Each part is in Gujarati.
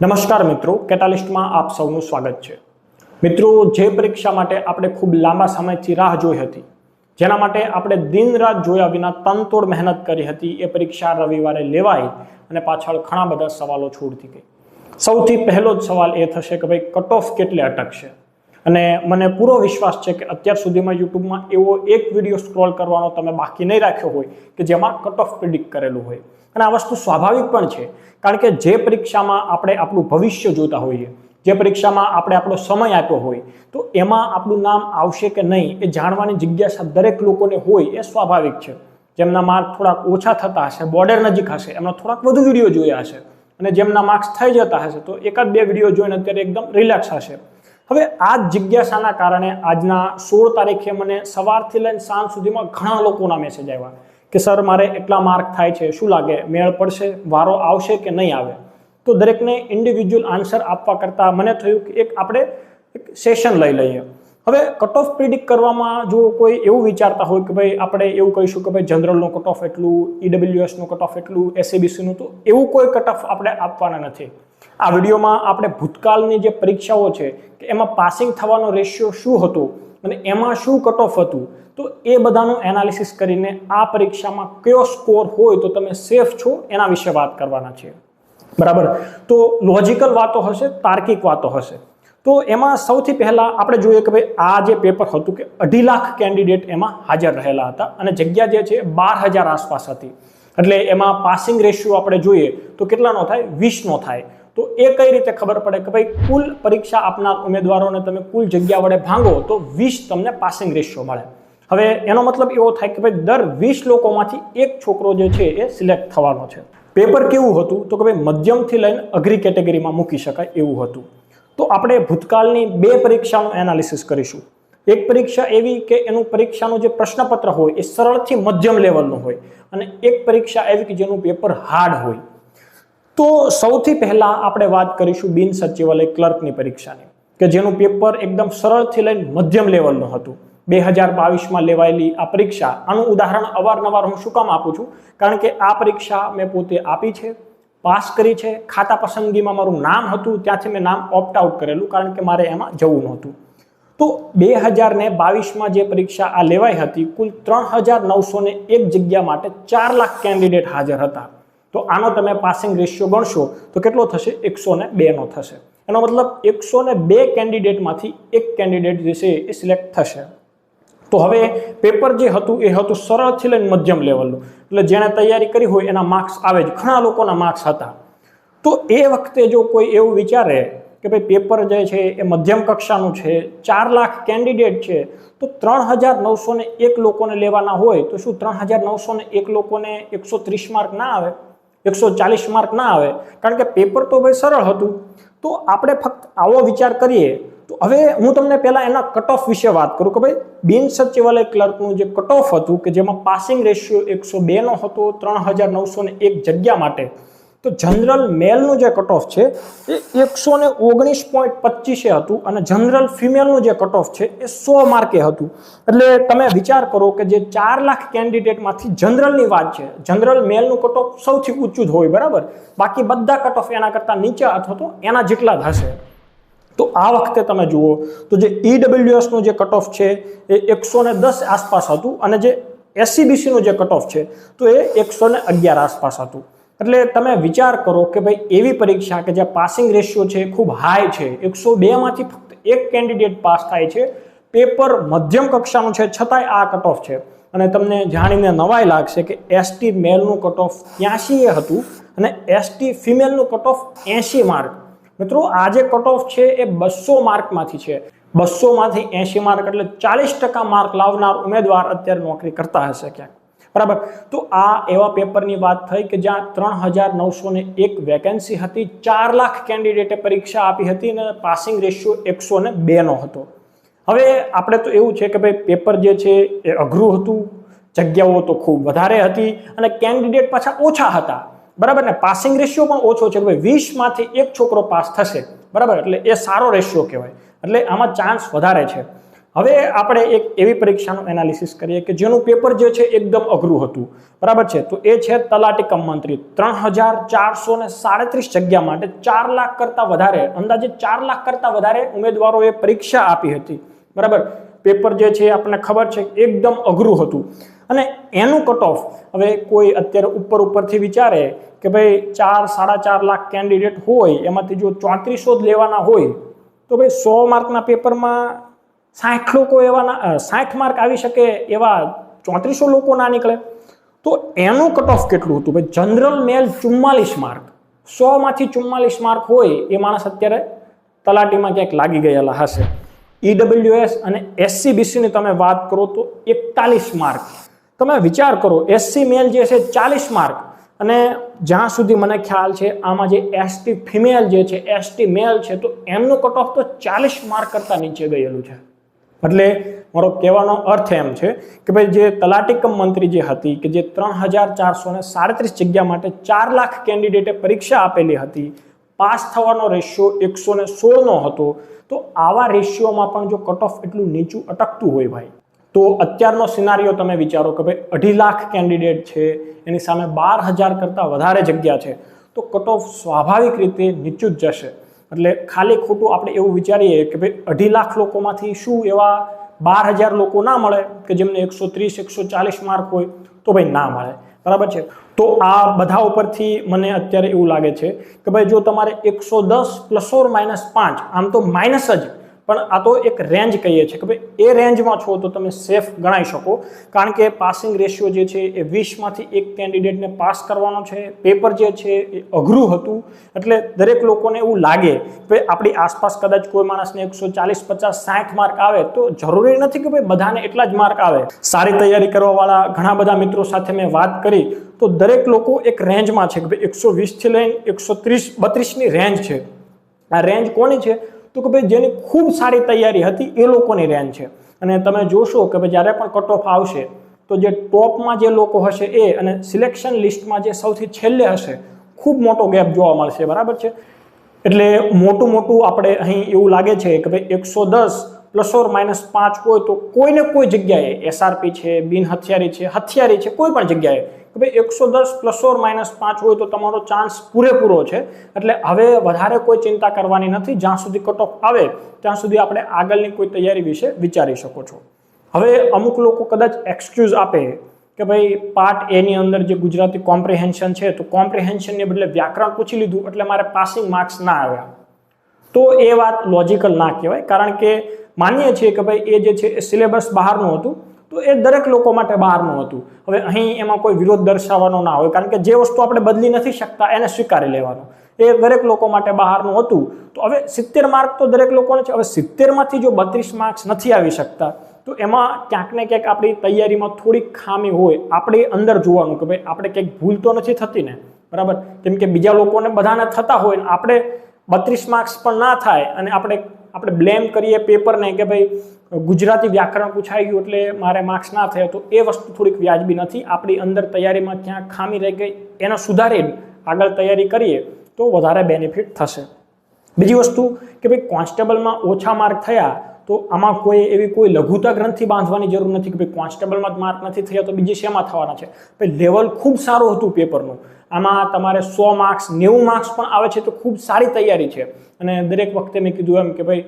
નમસ્કાર મિત્રો, કેટાલિસ્ટમાં આપ સૌનું સ્વાગત છે. મિત્રો, જે પરીક્ષા માટે આપણે ખૂબ લાંબા સમયથી રાહ જોઈ હતી, જેના માટે આપણે દિન રાત જોયા વિના તનતોડ મહેનત કરી હતી, એ પરીક્ષા રવિવારે લેવાય અને પાછળ ઘણા બધા સવાલો છોડતી ગઈ. સૌથી પહેલો જ સવાલ એ થશે કે ભાઈ કટ ઓફ કેટલે અટકશે અને મને પૂરો વિશ્વાસ છે કે અત્યાર સુધીમાં યુટ્યુબમાં એવો એક વીડિયો સ્ક્રોલ કરવાનો તમે બાકી નહીં રાખ્યો હોય કે જેમાં કટ ઓફ પ્રિડિક્ટ કરેલું હોય. અને આ વસ્તુ સ્વાભાવિક પણ છે. કારણ કે જે પરીક્ષામાં આપણે આપણું ભવિષ્ય જોતા હોઈએ, જે પરીક્ષામાં આપણે આપણો સમય આપ્યો હોય, તો એમાં આપણું નામ આવશે કે નહીં એ જાણવાની જિજ્ઞાસા દરેક લોકોને હોય એ સ્વાભાવિક છે. જેમના માર્ક થોડાક ઓછા થતા હશે બોર્ડર નજીક હશે, એમનો થોડાક વધુ વીડિયો જોયા હશે, અને જેમના માર્ક્સ થઈ જતા હશે, તો એકાદ બે વીડિયો જોઈને અત્યારે એકદમ રિલેક્સ હશે. હવે આ જિજ્ઞાસાના કારણે આજના સોળ તારીખે મને સવારથી લઈને સાંજ સુધીમાં ઘણા લોકોના મેસેજ આવ્યા. કે સર, મારે એટલા માર્ક થાય છે, શું લાગે? મેળ પડશે, વારો આવશે કે નહીં આવે? તો દરેકને ઇન્ડિવિજ્યુઅલ આન્સર આપવા કરતાં મને થયું કે એક આપણે એક સેશન લઈ લઈએ. હવે કટ ઓફ પ્રિડિક્ટ કરવામાં જો કોઈ એવું વિચારતા હોય કે ભાઈ આપણે એવું કહીશું કે ભાઈ જનરલનું કટ ઓફ એટલું ઈડબ્લ્યુએસનું કટ ઓફ એટલું એસએબીસીનું તો એવું કોઈ કટ ઓફ આપણે આપવાના નથી. આ વિડીયોમાં આપણે ભૂતકાળની જે પરીક્ષાઓ છે, કે એમાં પાસિંગ થવાનો રેશિયો શું હતો અને એમાં શું કટ ઓફ હતું, તો એ બધાનું એનાલિસિસ કરીને આ પરીક્ષામાં કયો સ્કોર હોય તો તમે સેફ છો એના વિશે વાત કરવાના છે બરાબર? તો લોજિકલ વાતો હશે, તાર્કિક વાતો હશે. તો એમાં સૌથી પહેલાં આપણે જોઈએ કે ભાઈ આ જે પેપર હતું કે અઢી લાખ કેન્ડિડેટ એમાં હાજર રહેલા હતા અને જગ્યા જે છે, બાર હજાર આસપાસ હતી. એટલે એમાં પાસિંગ રેશિયો આપણે જોઈએ તો કેટલાનો થાય? વીસનો થાય. તો એ કઈ રીતે ખબર પડે કે ભાઈ કુલ પરીક્ષા આપનાર ઉમેદવારોને તમે કુલ જગ્યા વડે ભાંગો તો વીસ તમને પાસિંગ રેશિયો મળે. હવે એનો મતલબ એવો થાય કે ભાઈ દર વીસ લોકોમાંથી એક છોકરો જે છે એ સિલેક્ટ થવાનો છે. પેપર કેવું હતું? તો કે ભાઈ મધ્યમથી લઈને અઘરી કેટેગરીમાં મૂકી શકાય એવું હતું. તો આપણે ભૂતકાળની બે પરીક્ષાનું એનાલિસિસ કરીશું. એક પરીક્ષા એવી કે એનું પરીક્ષાનું જે પ્રશ્નપત્ર હોય એ સરળથી મધ્યમ લેવલનું હોય અને એક પરીક્ષા એવી કે જેનું પેપર હાર્ડ હોય. તો સૌથી પહેલાં આપણે વાત કરીશું બિન સચિવાલય ક્લર્કની પરીક્ષાની, કે જેનું પેપર એકદમ સરળથી લઈને મધ્યમ લેવલનું હતું. બે હજાર બાવીસમાં લેવાયેલી આ પરીક્ષા, આનું ઉદાહરણ અવારનવાર હું શું કામ આપું છું? કારણ કે આ પરીક્ષા મેં પોતે આપી છે, પાસ કરી છે, ખાતા પસંદગીમાં મારું નામ હતું, ત્યાંથી મેં નામ ઓપ્ટ આઉટ કરેલું, કારણ કે મારે એમાં જવું નહોતું. તો બે હજાર ને બાવીસમાં જે પરીક્ષા આ લેવાઈ હતી, કુલ ત્રણ હજાર નવસો ને એક જગ્યા માટે ચાર લાખ કેન્ડિડેટ હાજર હતા. તો આનો તમે પાસિંગ રેશિયો ગણશો તો કેટલો થશે? એકસો ને બેનો થશે. એનો મતલબ એકસો ને બે કેન્ડિડેટમાંથી એક કેન્ડિડેટ જે છે એ સિલેક્ટ થશે. તો હવે પેપર જે હતું એ હતું સરળથી લઈને મધ્યમ લેવલનું. એટલે જેણે તૈયારી કરી હોય એના માર્ક્સ આવે જ. ઘણા લોકોના માર્ક્સ હતા. તો એ વખતે જો કોઈ એવું વિચારે કે ભાઈ પેપર જે છે એ મધ્યમ કક્ષાનું છે, ચાર લાખ કેન્ડિડેટ છે, તો ત્રણ હજાર નવસો એક લોકોને લેવાના હોય તો શું ત્રણ હજાર નવસો એક લોકોને એકસો ત્રીસ માર્ક ના આવે? એકસો ચાલીસ માર્ક ના આવે, કારણ કે પેપર તો ભાઈ સરળ હતું. તો આપણે ફક્ત આવો વિચાર કરીએ. તો હવે હું તમને પહેલાં એના કટ ઓફ વિશે વાત કરું કે ભાઈ, બિન સચિવાલય ક્લર્કનું જે કટ ઓફ હતું કે જેમાં પાસિંગ રેશિયો એકસો બેનો હતો, ત્રણ હજાર નવસો ને એક જગ્યા માટે. તો જનરલ મેલનું જે કટ ઓફ છે, એ એકસો ને ઓગણીસ પોઈન્ટ પચીસે હતું અને જનરલ ફિમેલનું જે કટ ઓફ છે, એ સો માર્કે હતું. એટલે તમે વિચાર કરો કે જે ચાર લાખ કેન્ડિડેટમાંથી જનરલની વાત છે, જનરલ મેલનું કટ ઓફ સૌથી ઊંચું જ હોય, બરાબર? બાકી બધા કટ ઓફ એના કરતાં નીચે અથવા તો એના જેટલા જ હશે. તો આ વખતે તમે જુઓ, તો જે ઈડબ્લ્યુએસનું જે કટ ઓફ છે, એ એકસો ને દસ આસપાસ હતું અને જે એસસીબીસીનું જે કટ ઓફ છે, તો એ એકસો ને અગિયાર આસપાસ હતું. એટલે તમે વિચાર કરો કે ભાઈ એવી પરીક્ષા કે જ્યાં પાસિંગ રેશિયો છે ખૂબ હાઈ છે, એકસો બેમાંથી ફક્ત એક કેન્ડિડેટ પાસ થાય છે પેપર મધ્યમ કક્ષાનું છે, છતાંય આ કટ ઓફ છે. અને તમને જાણીને નવાઈ લાગશે કે એસટી મેલનું કટ ઓફ ત્યાંસી એ હતું અને એસટી ફિમેલનું કટ ઓફ એંશી માર્ક મિત્રો, આ જે કટ ઓફ છે એ બસો માર્કમાંથી છે. બસોમાંથી એંશી માર્ક એટલે ચાલીસ ટકા માર્ક લાવનાર ઉમેદવાર અત્યારે નોકરી કરતા હશે ક્યાંક. બરાબર? તો આ એવા પેપરની વાત થઈ કે જ્યાં ત્રણ એક વેકેન્સી હતી, ચાર લાખ કેન્ડિડેટે પરીક્ષા આપી હતી અને પાસિંગ રેશિયો એકસો બેનો હતો. હવે આપણે તો એવું છે કે ભાઈ પેપર જે છે એ અઘરું હતું, જગ્યાઓ તો ખૂબ વધારે હતી અને કેન્ડિડેટ પાછા ઓછા હતા. બરાબર? ને પાસિંગ રેશિયો પણ ઓછો છે. ભાઈ વીસમાંથી એક છોકરો પાસ થશે. બરાબર? એટલે એ સારો રેશિયો કહેવાય. એટલે આમાં ચાન્સ વધારે છે. હવે આપણે એક એવી પરીક્ષાનું એનાલિસિસ કરીએ કે જેનું પેપર જે છે એકદમ અઘરું હતું. બરાબર છે? તો એ છે તલાટી કમ ત્રણ હજાર ચારસો ને સાડત્રીસ જગ્યા માટે ચાર લાખ કરતાં વધારે, અંદાજે ચાર લાખ કરતાં વધારે ઉમેદવારોએ પરીક્ષા આપી હતી. બરાબર? પેપર જે છે આપણને ખબર છે, એકદમ અઘરું હતું. અને એનું કટ ઓફ હવે કોઈ અત્યારે ઉપર ઉપરથી વિચારે કે ભાઈ ચાર, સાડા ચાર લાખ કેન્ડિડેટ હોય, એમાંથી જો ચોત્રીસો જ લેવાના હોય, તો ભાઈ સો માર્કના પેપરમાં સાઠ લોકો એવા સાઠ માર્ક આવી શકે એવા ચોત્રીસો લોકો ના નીકળે. તો એનું કટ ઓફ કેટલું હતું? ભાઈ જનરલ મેલ ચુમ્માલીસ માર્ક સોમાંથી ચુમ્માલીસ માર્ક હોય એ માણસ અત્યારે તલાટીમાં ક્યાંક લાગી ગયેલા હશે. ઈડબ્લ્યુએસ અને એસસી બીસીની તમે વાત કરો તો એકતાલીસ માર્ક તમે વિચાર કરો એસસી મેલ જે છે ચાલીસ માર્ક અને જ્યાં સુધી મને ખ્યાલ છે, આમાં જે એસટી ફિમેલ જે છે એસટી મેલ છે, તો એમનું કટ ઓફ તો ચાલીસ માર્ક કરતાં નીચે ગયેલું છે. એટલે મારો કહેવાનો અર્થ એમ છે કે ભાઈ જે તલાટી કમ મંત્રી જે હતી કે જે ત્રણ હજાર ચારસો સાડત્રીસ જગ્યા માટે ચાર લાખ કેન્ડિડેટે પરીક્ષા આપેલી હતી, પાસ થવાનો રેશિયો એકસો ને સોળનો હતો, તો આવા રેશિયોમાં પણ જો કટ ઓફ એટલું નીચું અટકતું હોય ભાઈ, તો અત્યારનો સિનારીઓ તમે વિચારો કે ભાઈ અઢી લાખ કેન્ડિડેટ છે, એની સામે બાર હજાર કરતાં વધારે જગ્યા છે, તો કટ ઓફ સ્વાભાવિક રીતે નીચું જ જશે. એટલે ખાલી ખોટું આપણે એવું વિચારીએ કે ભાઈ અઢી લાખ લોકોમાંથી શું એવા બાર હજાર લોકો ના મળે કે જેમને એકસો ત્રીસ, એકસો ચાલીસ માર્ક હોય તો ભાઈ ના મળે. બરાબર છે? તો આ બધા ઉપરથી મને અત્યારે એવું લાગે છે કે ભાઈ જો તમારે એકસો દસ પ્લસ ઓર માઇનસ પાંચ, આમ તો માઇનસ જ પણ આ તો એક રેન્જ કહીએ છીએ કે ભાઈ એ રેન્જમાં છો તો તમે સેફ ગણાઈ શકો. કારણ કે પાસિંગ રેશિયો જે છે એ વીસમાંથી એક કેન્ડિડેટને પાસ કરવાનો છે. પેપર જે છે એ અઘરું હતું. એટલે દરેક લોકોને એવું લાગે કે આપણી આસપાસ કદાચ કોઈ માણસને એકસો ચાલીસ, પચાસ, સાઠ માર્ક આવે તો જરૂરી નથી કે ભાઈ બધાને એટલા જ માર્ક આવે. સારી તૈયારી કરવાવાળા ઘણા બધા મિત્રો સાથે મેં વાત કરી તો દરેક લોકો એક રેન્જમાં છે કે ભાઈ એકસો વીસથી લઈને એકસો ત્રીસ, બત્રીસની રેન્જ છે. આ રેન્જ કોની છે? તો કે ભાઈ જેની ખૂબ સારી તૈયારી હતી એ લોકોની રેન્જ છે. અને તમે જોશો કે ભાઈ જ્યારે પણ કટ ઓફ આવશે, તો જે ટોપમાં જે લોકો હશે એ અને સિલેક્શન લિસ્ટમાં જે સૌથી છેલ્લે હશે, ખૂબ મોટો ગેપ જોવા મળશે. બરાબર છે? એટલે મોટું મોટું આપણે અહીં એવું લાગે છે કે ભાઈ એકસો દસ પ્લસ ઓર માઇનસ પાંચ હોય તો કોઈને કોઈ જગ્યાએ એસઆરપી છે બિન હથિયારી છે હથિયારી છે, કોઈ પણ જગ્યાએ કે ભાઈ એકસો દસ પ્લસ ઓર માઇનસ પાંચ હોય તો તમારો ચાન્સ પૂરેપૂરો છે. એટલે હવે વધારે કોઈ ચિંતા કરવાની નથી. જ્યાં સુધી કટ ઓફ આવે, ત્યાં સુધી આપણે આગળની કોઈ તૈયારી વિશે વિચારી શકો છો. હવે અમુક લોકો કદાચ એક્સક્યુઝ આપે કે ભાઈ પાર્ટ એની અંદર જે ગુજરાતી કોમ્પ્રિહેન્શન છે, તો કોમ્પ્રિહેન્શનને બદલે વ્યાકરણ પૂછી લીધું, એટલે મારે પાસિંગ માર્ક્સ ના આવ્યા. તો એ વાત લોજિકલ ના કહેવાય. કારણ કે માનીએ છીએ કે ભાઈ એ જે છે એ સિલેબસ બહારનું હતું, તો એ દરેક લોકો માટે બહારનું હતું. હવે અહીં એમાં કોઈ વિરોધ દર્શાવવાનો ના હોય, કારણ કે જે વસ્તુ આપણે બદલી નથી શકતા એને સ્વીકારી લેવાનું. એ દરેક લોકો માટે બહારનું હતું. તો હવે સિત્તેર માર્ક તો દરેક લોકોને છે. હવે સિત્તેરમાંથી જો બત્રીસ માર્ક્સ નથી આવી શકતા, તો એમાં ક્યાંક ને ક્યાંક આપણી તૈયારીમાં થોડીક ખામી હોય. આપણે અંદર જોવાનું કે ભાઈ આપણે ક્યાંક ભૂલ તો નથી થતી ને? બરાબર? કેમ કે બીજા લોકોને બધાને થતા હોય આપણે બત્રીસ માર્ક્સ પણ ના થાય અને આપણે આપણે બ્લેમ કરીએ પેપરને કે ભાઈ, ગુજરાતી વ્યાકરણ પૂછાઈ ગયું એટલે મારે માર્ક્સ ના થયા તો એ વસ્તુ થોડીક વ્યાજબી નથી. આપણી અંદર તૈયારીમાં ક્યાં ખામી રહી ગઈ એને સુધારીને આગળ તૈયારી કરીએ તો વધારે બેનિફિટ થશે. બીજી વસ્તુ કે ભાઈ કોન્સ્ટેબલમાં ઓછા માર્ક થયા તો આમાં કોઈ એવી કોઈ લઘુતા ગ્રંથિ બાંધવાની જરૂર નથી કે ભાઈ કોન્સ્ટેબલમાં જ માર્ક નથી થયા તો બીજી શેમાં થવાના છે? ભાઈ લેવલ ખૂબ સારું હતું પેપરનું આમાં તમારે સો માર્ક્સ, નેવું માર્ક્સ પણ આવે છે તો ખૂબ સારી તૈયારી છે. અને દરેક વખતે મેં કીધું એમ કે ભાઈ,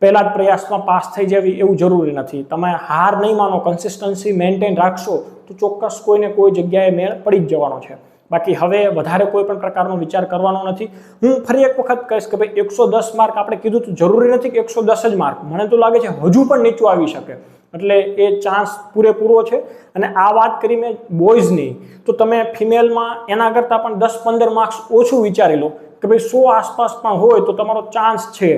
પહેલા જ પ્રયાસમાં પાસ થઈ જવી એવું જરૂરી નથી. તમે હાર નહીં માનો કન્સિસ્ટન્સી મેન્ટેન રાખશો, તો ચોક્કસ કોઈને કોઈ જગ્યાએ મેળ પડી જ જવાનો છે. બાકી હવે વધારે કોઈ પણ પ્રકારનો વિચાર કરવાનો નથી. હું ફરી એક વખત કહીશ કે ભાઈ, એકસો દસ માર્ક આપણે કીધું તો જરૂરી નથી કે એકસો દસ જ માર્ક. મને તો લાગે છે હજુ પણ નીચું આવી શકે. એટલે એ ચાન્સ પૂરેપૂરો છે. અને આ વાત કરી મેં બોયઝની તો તમે ફિમેલમાં એના કરતાં પણ દસ પંદર માર્ક્સ ઓછું વિચારી લો કે ભાઈ સો આસપાસ પણ હોય તો તમારો ચાન્સ છે.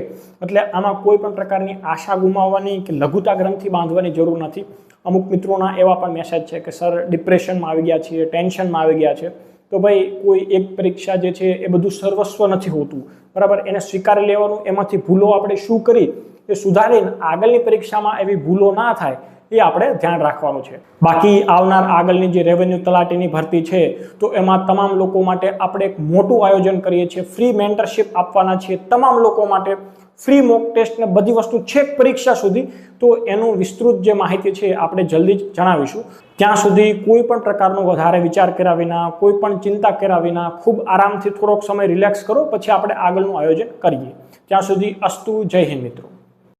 એટલે આમાં કોઈ પણ પ્રકારની આશા ગુમાવવાની કે લઘુતા ગ્રંથિ બાંધવાની જરૂર નથી. અમુક મિત્રોના એવા પણ મેસેજ છે કે સર ડિપ્રેશનમાં આવી ગયા છીએ ટેન્શનમાં આવી ગયા છે. તો ભાઈ કોઈ એક પરીક્ષા જે છે એ બધું સર્વસ્વ નથી હોતું. બરાબર? એને સ્વીકારી લેવાનું, એમાંથી ભૂલો આપણે શું કરી? એ સુધારીને આગળની પરીક્ષામાં એવી ભૂલો ના થાય એ આપણે ધ્યાન રાખવાનું છે. બાકી આવનાર આગળની જે રેવન્યુ તલાટીની ભરતી છે, તો એમાં તમામ લોકો માટે આપણે એક મોટું આયોજન કરીએ છીએ. ફ્રી મેન્ટરશિપ આપવાના છીએ તમામ લોકો માટે. ફ્રી મોક ટેસ્ટ ને બધી વસ્તુ છેક પરીક્ષા સુધી. તો એનું વિસ્તૃત જે માહિતી છે આપણે જલ્દી જ જણાવીશું. ત્યાં સુધી કોઈ પણ પ્રકારનો વધારે વિચાર કર્યા વિના, કોઈ પણ ચિંતા કર્યા વિના, ખૂબ આરામથી થોડોક સમય રિલેક્સ કરો, પછી આપણે આગળનું આયોજન કરીએ. ત્યાં સુધી અસ્તુ, જય હિન્દ મિત્રો.